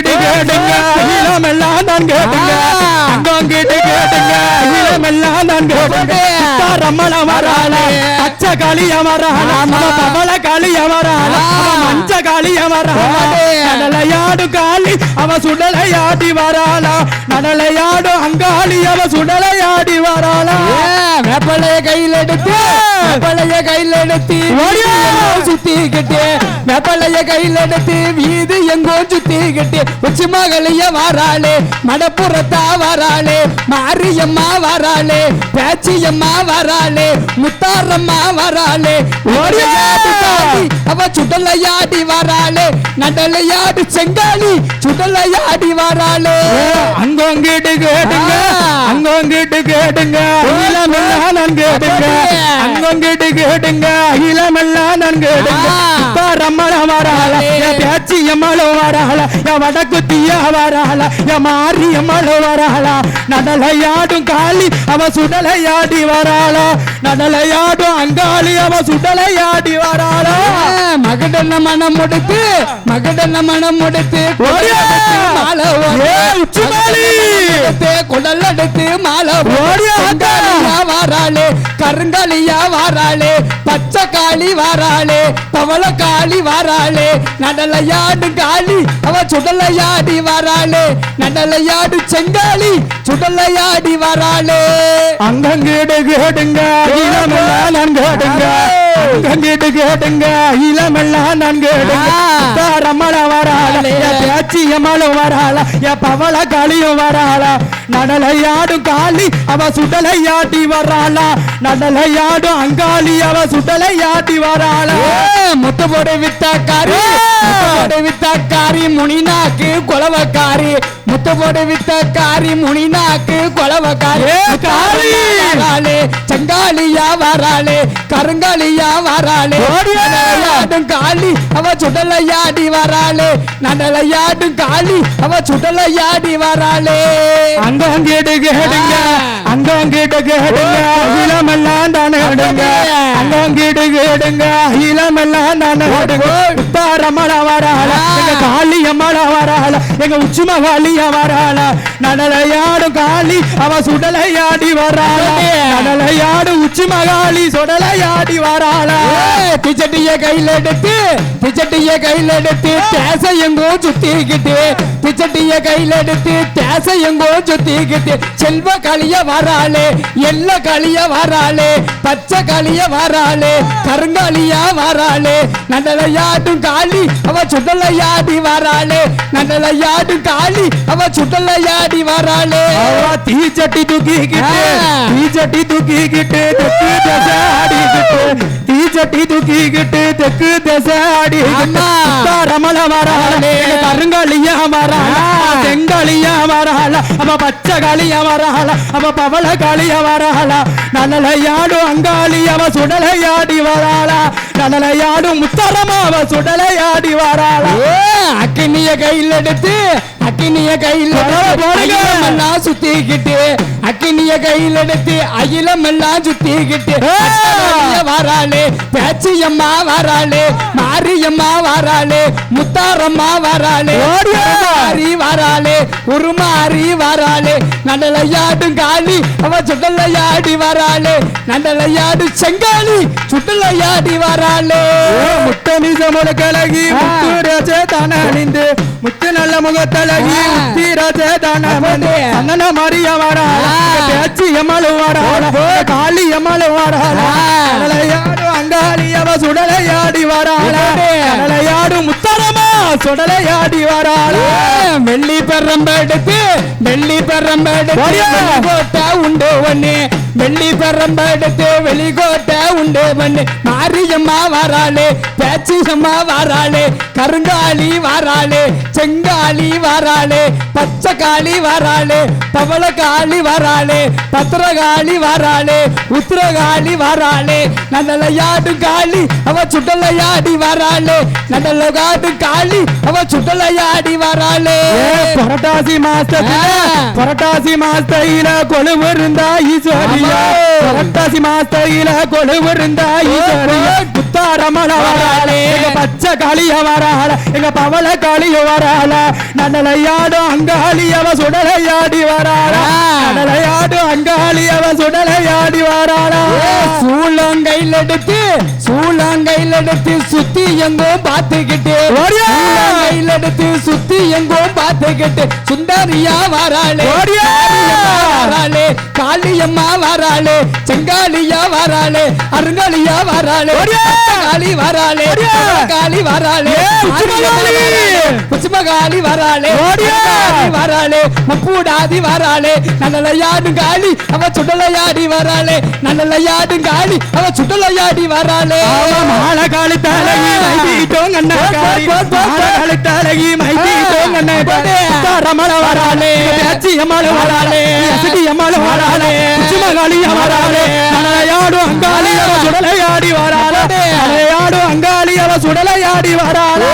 கேட்டுங்க இளமெல்லாம் நான் கேட்டுங்க. அங்கம் கேட்டு கேட்டுங்க. இளமெல்லாம் நான் கேட்டுங்க. ரம்மள வராள. பச்சை களிய வராள. பவள களிய வராள. மஞ்ச களிய வராள. நடலையாடு காளி அவ சுடலையாடி வராளா. நடலையாடும் அங்காளி அவ சுடலையாடி வராளா. கையில் எடுத்து கையில் எடுத்து! சுத்திக்கிட்டு. வேப்பலைய கையில் எடுத்து வீது எங்கோ சுத்திக்கிட்டு உச்சி மகளிய வாராளே மடப்புறத்தா வாராளே மாரியம்மா வாராளே பேச்சியம்மா வாராளே முத்தாரம்மா வாராளே அவ சுடலையாடி வாராளே நடலையாடு செங்காலி சுடலையாடி வாராளே. அங்கோங்கிட்டு கேட்டுங்க அங்கோங்கிட்டு கேட்டுங்க இளமெல்லாம் கேட்டுங்க அங்கோங்கிட்டு கேட்டுங்க இளமெல்லாம் கேட்டுங்க. பேச்சி எம்மளோ வராள என் வடக்கு தீய வராள என் மாறி எம்மளோ வராள நடலையாடும் காளி அவ சுடலையாடி வராளா. நடலையாடும் அங்காளி அவ சுடலையாடி வராளா. மகடன மனம் முடித்து மகடன மனம் முடித்து குடல் எடுத்து மாலை வாராளே கருங்காலியா வாராளே பச்சை காளி வாராளே பவள காளி வாராளே நடலையாடு காளி அவ சுடலையாடி வாராளே நடலையாடு செங்காலி சுடலையாடி வாராளே. அங்கங்கிட்டு கேட்டுங்க இளமெல்லாம் நான் கேட்டுங்க இளமெல்லாம் நான் கேட்டுங்க ஆ. ரம்மள வராள என் பேச்சி எம்மளும் வராள என் பவள காளியும் வராள. நடலையாடும் காளி அவ சுடலையாட்டி வராளா. நடலையாடும் அங்காளி அவ சுடலையாட்டி வராளா. முத்து போடு வித்தக்காரி வித்தக்காரி முனிநாக்கு கொலவக்காரி. முத்து போடு வித்தக்காரி முனிநாக்கு கொலவக்காரி ஏ, காளி! வராளே செங்காலியா வராளே கருங்காலியா வராளே! நடலையாடும் காளி அவ சுடலையாடி வராளே நடலையாடும் காளி அவ சுடலையாடி வராளே. அங்கங்கிட்டு கேட்டுங்க அங்கங்கிட்டு கேட்டுங்க இளமெல்லாம் தானே கேட்டுங்க அங்கங்கிட்டு கேட்டுங்க இளமெல்லாம் தானே கேட்டுங்க உத்தாரமள வராள எங்க காளியம்மள வராள எங்க உச்சிம காளிய வராள நடலையாடும் காளி அவ சுடலையாடி வராள நடலையாடும் உச்சிம காளி சுடலையாடி வராள. பிச்சட்டிய கையில எடுத்து பிச்சட்டிய கையில எடுத்து தேச எங்கோ சுத்திக்கிட்டு பிச்சட்டிய கையில எடுத்து தேச எங்கோ சுத்திக்கிட்டு செல்வ களிய வராளே எல்ல களிய வராளே பச்சை களிய வராளே கருங்காலியா வராளே நடலையாடும் காளி அவ சுடலையாடி வராளே. நடலையாடும் காளி அவ சுடலையாடி வராளே. அவ தீச்சட்டி தூக்கிக்கிட்டு ஆ. தீச்சட்டி தூக்கிக்கிட்டு தெற்கு திசை ஆடிக்கிட்டு தீச்சட்டி தூக்கிக்கிட்டு தெற்கு திசை ஆடிக்கிட்டு. ரமல வராளே. கருங்காலியா வராள. செங்காலியா வராள அவ பச்சை காளியா வராள அவ பவள காளியா வராள நலலையாடும் அங்காளி அவ சுடலையாடி வராளா. நலலையாடும் முத்தரமா அவ சுடலையாடி வராளா. அக்கினிய கையில் எடுத்து அக்கினிய கையில் சுத்திக்கிட்டு அக்கினிய கையில் எடுத்து அகிலம் எல்லாம் சுத்திக்கிட்டு வாராளே பேச்சியம்மா வாராளே மாரியம்மா வாராளே முத்தாரம்மா வாராளே. மாறி வாராளே உருமாறி வாராளே நடலையாடும் காளி அவ சுடலையாடி வாராளே நடலையாடு செங்காளி சுடலையாடி வாராளே முத்தமிச முழக்கழகி ஆ. முத்து ரஜ தான அணிந்து முத்து நல்ல முகத்தழகி ஆ. முத்தி ரஜ தான. அண்ணன மரிய வராள. பேச்சு எம்மளு வராள காளி எம்மளு வராள ஆ. கடலையாடு அங்காளி அவ சுடலையாடி எப்படி? கடலையாடு முத்தரமா சுடலையாடி வராள வெள்ளி பெரம்பெடுத்து வெள்ளி பெரம்பெடுத்து ஓடியா. வெளிக்கோட்டை உண்டு ஒண்ணு வெள்ளி பெரம்பெடுத்து வெளிக்கோட்டை உண்டு ஒண்ணு மாரியம்மா வாராளே பேச்சியம்மா வாராளே கருங்காலி வாராளே செங்காலி வாராளே பச்சைக்காளி வாராளே பவளக்காளி வாராளே பத்திரகாளி வாராளே உத்திரகாளி வாராளே நடலையாடு காளி அவ சுடலையாடி வாராளே நடலகாடு காளி அவ சுடலையாடி வாராளே. புரட்டாசி மாசத்துல. புரட்டாசி மாசத்தையில கொழுவு இருந்தா ஆமா. புரட்டாசி மாசத்தையில கொழுவு இருந்தா ஈஸ்வரியா புத்தாரமண வராளே எங்க பச்சை காளிய வராள எங்க பவள காளிய வராள நன்னலையாடும் அங்காளியவ சுடலையாடி வராளா ஆ. நன்னலையாடும் அங்காளியவ சுடலையாடி வராளா சூளங்கையில் எடுத்து சூளங்கையில் எடுத்து சுத்தி எங்கும் பார்த்துக்கிட்டு! சூளங்கையில் எடுத்து சுத்தி எங்கும் பார்த்துக்கிட்டு சுந்தரியா வராளே வராளே காளியம்மா வராளே செங்காலியா வராளே அருங்காலியா வராளே! காளி வராளே! காளி வராளே! புஷ்மகாளி வராளே வராளே முப்பூடாதி வராளே நல்லலையாடு காளி அவ சுடலையாடி வராளே. நல்லலையாடு காளி அவ சுடலையாடி வராளே. மாலகாலி தலகி மைதீட்டோம் கண்ணகாரி மாலகாலி தலகி மைதீட்டோம் கண்ணகாரி ரமண வராளே பேச்சி அம்மாள் வராளே. அசடி அம்மாள் வராளே. சுமகாளி வராளே. நலையாடு அங்காளி அவ சுடலையாடி வராளே. நலையாடு அங்காளி அவ சுடலையாடி வராளே.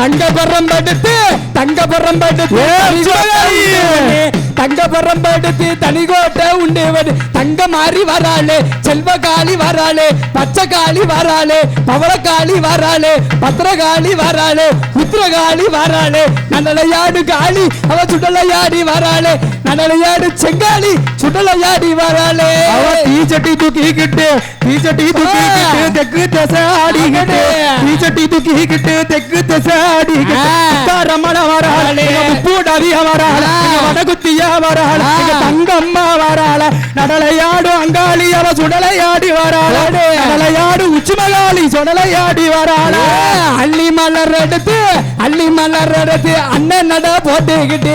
தங்க பரம்பெடுத்து தங்க பரம்பெடுத்து ஏ, சிவகாமி! தங்க பரம்பெடுத்து தனிகோட்டை உண்டேவன். தங்க மாறி வராளே செல்வகாளி வராளே பச்சைக்காளி வராளே பவளக்காளி வராளே பத்திரகாளி வராளே உத்திரகாளி வராளே நன்னலையாடு காளி அவ சுடலையாடி வராளே நன்னலையாடு செங்காளி சுடலையாடி வராளே. அவ தீச்சட்டி தூக்கிக்கிட்டு தீச்சட்டி தூக்கிக்கிட்டு தெக்கு திசை ஆடிக்கிட்டு தீச்சட்டி தூக்கிக்கிட்டு தெக்கு திசை ஆடிக்கிட்டு ரமண வராளே பூடவிய வராள வடகுத்திய வராள தங்கம்மா வராள நடலையாடு அங்காளி அவ சுடலையாடி வராள நடலையாடு உச்சிமகாளி சுடலையாடி வராள. அள்ளி மலர் எடுத்து அள்ளி மலர் எடுத்து அண்ணன் நட போட்டுக்கிட்டு.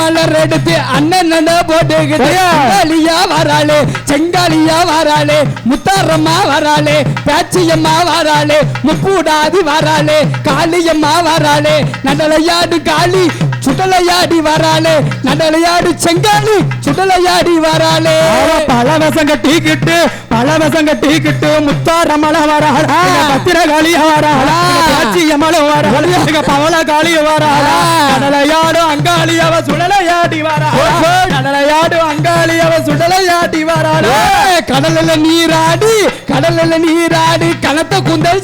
மலர் எடுத்து அண்ணன் நட போட்டுக்கிட்டு. செங்காலியா வராளே செங்காலியா வராளே முத்தாரம்மா வராளே பேச்சியம்மா வராளே முப்பூடாதி வராளே காளியம்மா வராளே நடலையாடு காளி சுடலையாடி வராளே நடலையாடு செங்காலி சுடலையாடி வராளே. அவ பழவசம் கட்டிக்கிட்டு பழவசம் கட்டிக்கிட்டு முத்தாரமல வராள பத்திரகாளிய வராள காட்சியமல வராள பவள காளிய வராள கடலையாடு அங்காளி அவ சுடலையாடி வராள கடலையாடு அங்காளி அவ சுடலையாடி வராள. கடல்ல நீராடி கடல்ல நீராடி கலத்த குந்தல்!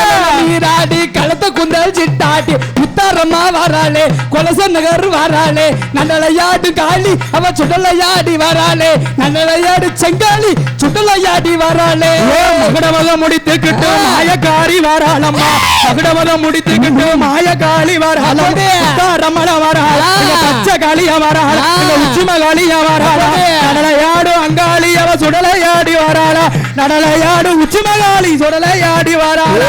கடல்ல நீராடி குந்தல் சிட்டாட்டி முத்தாரம்மா வராளே கொலச நகர் வராளே நன்னலையாடு காளி அவ சுடலையாடி வராளே நன்னலையாடு செங்காளி சுடலையாடி வராளே. மகுடமதம் முடித்துக்கிட்டு மாயக்காரி வராளம்மா. மகுடமதம் முடித்துக்கிட்டு மாயக்காளி வராளம் ரமண வராள பச்சை காளிய வராள உச்சிம காளிய வராள நடலையாடு அங்காளி அவ சுடலையாடி வராள நடலையாடு உச்சிமகாளி சுடலையாடி வராள.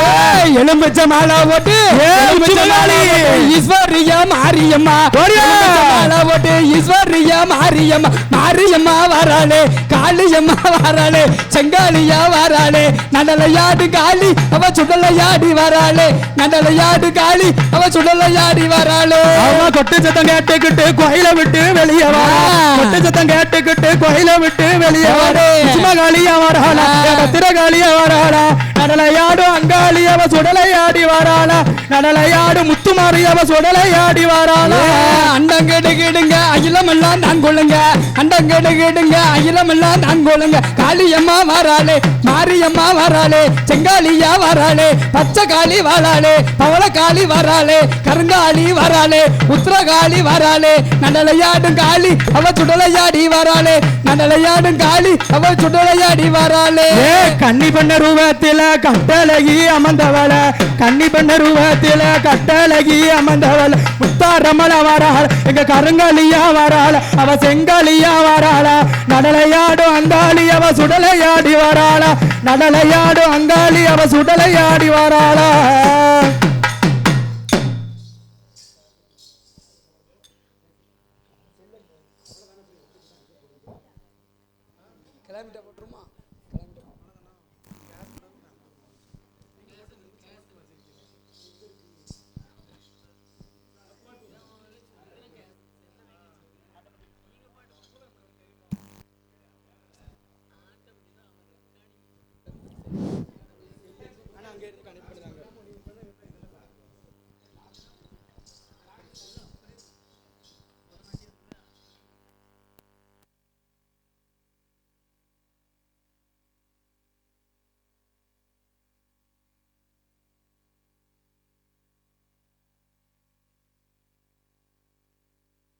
எலும்பிச்ச மாலை போட்டு உச்சிமகாளி! ஈஸ்வரியா மாரியம்மா. மாலை போட்டு ஈஸ்வரியா மாரியம்மா. மாரியம்மா வராளே காளியம்மா வராளே செங்காலியா வராளே. நடலையாடு காளி அவ சுடலையாடி வராளே. நடலையாடு காளி அவ சுடலையாடி வராளே. அவ கொட்டு சத்தம் கேட்டுக்கிட்டு கோயில விட்டு வெளியே வர கொட்டு சத்தம் கேட்டுக்கிட்டு கோயில விட்டு வெளியே வர உச்சிமகாளிய வராள. பத்திரகாளிய வராடா. நடலையாடு அங்காளி அவ சுடலையாடி வராள. நடலையாடு முத்துமாரி அவ சுடலையாடி வராள. அண்டங்கெடு கெடுங்க அகிலமெல்லாம் நான் கொள்ளுங்க அண்டங்கெடு கெடுங்க அகிலமெல்லாம் நான் கொள்ளுங்க காளியம்மா வராளே மாரியம்மா வராளே செங்காலியா வராளே பச்சை காளி வராளே பவள காளி வராளே கருங்காளி வராளே உத்திரகாளி வராளே. நடலையாடும் காளி அவ சுடலையாடி வராளே. நடலையாடும் காளி அவ சுடலையாடி வராளே. கன்னி பண்ண ரூபத்தில கட்டழகி அமர்ந்தவள கன்னி பண்ண ரூபத்தில கட்டழகி அமர்ந்தவள. முத்தாரமல வராள் எங்க கருங்கலியா வராள் அவ செங்கலியா வராள? நடலையாடு அங்காளி அவ சுடலையாடி வராளா? நடலையாடு அங்காளி அவ சுடலையாடி வராளா?